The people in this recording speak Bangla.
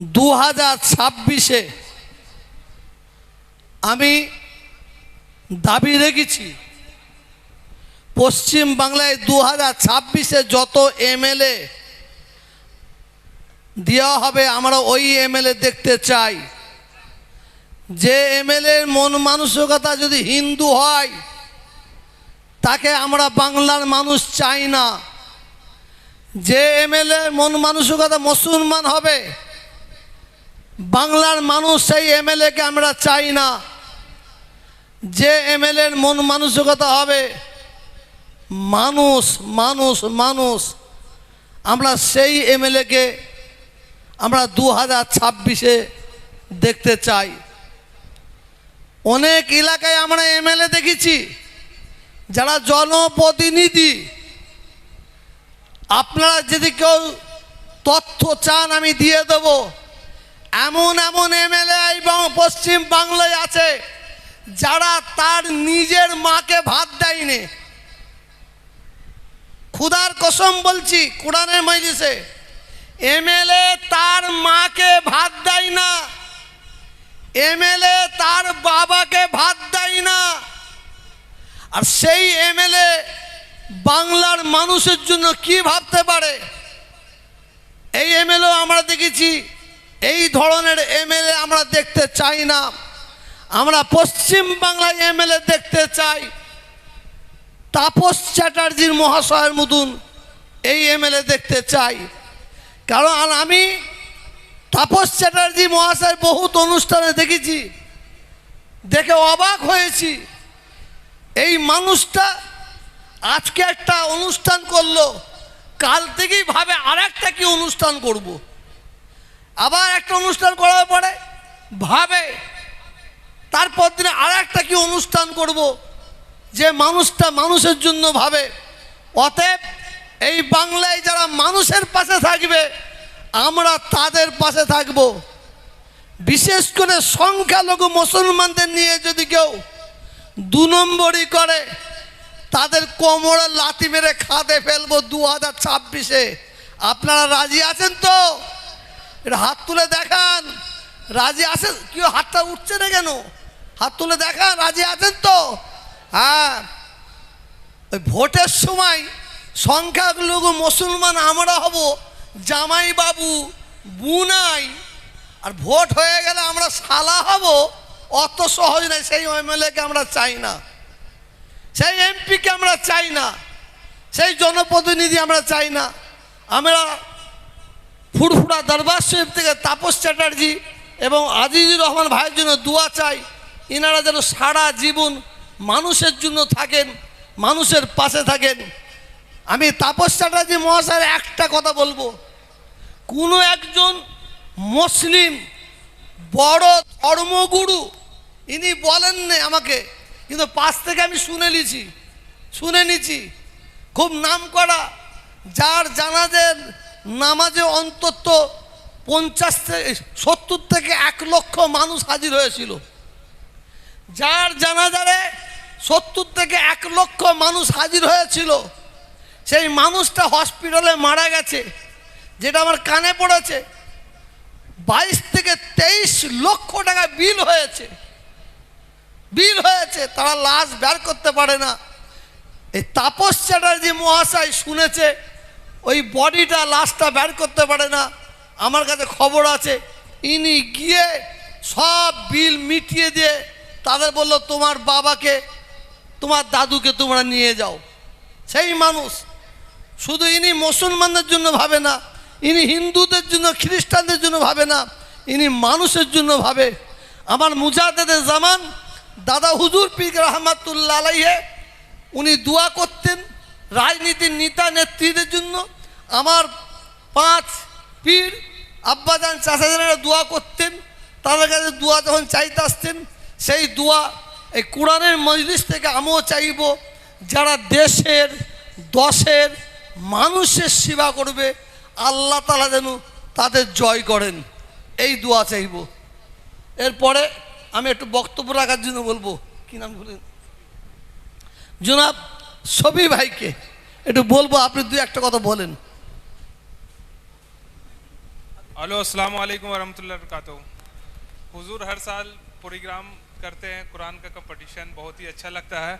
দু হাজার ছাব্বিশে আমি দাবি রেখেছি, পশ্চিম বাংলায় দু হাজার ছাব্বিশে যত এমএলএ দেওয়া হবে, আমরা ওই এমএলএ দেখতে চাই। যে এমএলএর মন মানসিকতা যদি হিন্দু হয়, তাকে আমরা বাংলার মানুষ চাই না। যে এমএলএ মন মানসিকতা মুসলমান হবে বাংলার মানুষ সেই এমএলএকে আমরা চাই না। যে এমএলএর মন মানসিকতা হবে, মানুষ মানুষ মানুষ, আমরা সেই এমএলএকে আমরা দু হাজার ছাব্বিশে দেখতে চাই। অনেক এলাকায় আমরা এমএলএ দেখেছি, যারা জনপ্রতিনিধি। আপনারা যদি কেউ তথ্য চান, আমি দিয়ে দেব। এমন এমন এমএলএ এবং পশ্চিম বাংলায় আছে যারা তার নিজের মাকে ভাত দেয়নি। খুদার কসম বলছি, কোরআনের মজলিসে, এমএলএ তার মাকে ভাত দেয় না, এমএলএ তার বাবাকে ভাত দেয় না। আর সেই এমএলএ বাংলার মানুষের জন্য কি ভাবতে পারে? এই এমএলএ আমরা দেখেছি এই ধরনের এমএলএ আমরা দেখতে চাই না। আমরা পশ্চিম বাংলায় এমএলএ দেখতে চাই। তাপস চ্যাটার্জির মহাশয়ের মতন এই এমএলএ দেখতে চাই। কারণ আমি তাপস চ্যাটার্জি মহাশয় বহুত অনুষ্ঠানে দেখেছি। দেখে অবাক হয়েছি। এই মানুষটা আজকে একটা অনুষ্ঠান করল। কাল থেকেই ভাবে আর একটা কি অনুষ্ঠান করব। আবার একটা অনুষ্ঠান করার পরে ভাবে। তারপর দিনে আর একটা কি অনুষ্ঠান করব। যে মানুষটা মানুষের জন্য ভাবে। অতএব এই বাংলায় যারা মানুষের পাশে থাকবে, আমরা তাদের পাশে থাকব। বিশেষ করে সংখ্যালঘু মুসলমানদের নিয়ে যদি কেউ দু নম্বরই করে, তাদের কোমরে লাথি মেরে খাতে ফেলব দু হাজার ছাব্বিশে। আপনারা রাজি আছেন তো? এটা হাত তুলে দেখান। রাজি আছেন? কেউ হাতটা উঠছে না কেন? হাত তুলে দেখান, রাজি আছেন তো? হ্যাঁ। ওই ভোটের সময় সংখ্যালঘু মুসলমান আমরা হব, জামাই বাবু বুনাই আর ভোট হয়ে গেলে আমরা সালা হব, অত সহজ নয় সেই এমএলএকে আমরা চাই না। সেই এমপিকে আমরা চাই না। সেই জনপ্রতিনিধি আমরা চাই না। আমরা ফুরফুরা দরবার শরীফ থেকে তাপস চ্যাটার্জি এবং আজিজুর রহমান ভাইয়ের জন্য দোয়া চাই। এনারা যেন সারা জীবন মানুষের জন্য থাকেন, মানুষের পাশে থাকেন। আমি তাপস চ্যাটার্জি মহাশয়ের একটা কথা বলব। কোনো একজন মুসলিম বড় ধর্মগুরু, ইনি বলেন না আমাকে, কিন্তু পাশ থেকে আমি শুনে নিছি শুনে নিছি খুব নাম করা, যার জানাজের নামাজে অন্তত পঞ্চাশ থেকে সত্তর থেকে এক লক্ষ মানুষ হাজির হয়েছিল। যার জানাজারে সত্তর থেকে এক লক্ষ মানুষ হাজির হয়েছিল, সেই মানুষটা হসপিটালে মারা গেছে, যেটা আমার কানে পড়েছে। বাইশ থেকে তেইশ লক্ষ টাকা বিল হয়েছে। বিল হয়েছে, তারা লাশ বের করতে পারে না। এই তাপস চ্যাটার্জি মহাশয় শুনেছে ওই বডিটা লাশটা বের করতে পারে না। আমার কাছে খবর আছে। ইনি গিয়ে সব বিল মিটিয়ে দিয়ে তাদের বলল, তোমার বাবাকে, তোমার দাদুকে তোমরা নিয়ে যাও। সেই মানুষ শুধু ইনি মুসলমানদের জন্য ভাবে না, ইনি হিন্দুদের জন্য, খ্রিস্টানদের জন্য ভাবে না, ইনি মানুষের জন্য ভাবে। আমার মুজাদের জামান দাদা হুজুর পীর রহমাতুল্লা আলাইহে, উনি দোয়া করতেন রাজনীতির নেতা নেত্রীদের জন্য। আমার পাঁচ পীর আব্বাজান চাষাজানেরা দোয়া করতেন, তাদের কাছে দোয়া যখন চাইতে আসতেন, সেই দোয়া এই কোরআনের মজলিস থেকে আমিও চাইব, যারা দেশের, দশের মানুষের সেবা করবে, আল্লাহ তালা যেন তাদের জয় করেন, এই দোয়া চাইব। এরপরে আমি একটু বক্তব্য রাখার জন্য বলব, কি নাম বলেন জনাব সবি ভাইকে একটু বলব, আপনি দু একটা কথা বলেন। हेलो अस्सलाम वालेकुम वरहमतुल्लाहि वबरकातुहू। हुजूर हर साल प्रोग्राम करते हैं, कुरान का कंपटीशन बहुत ही अच्छा लगता है।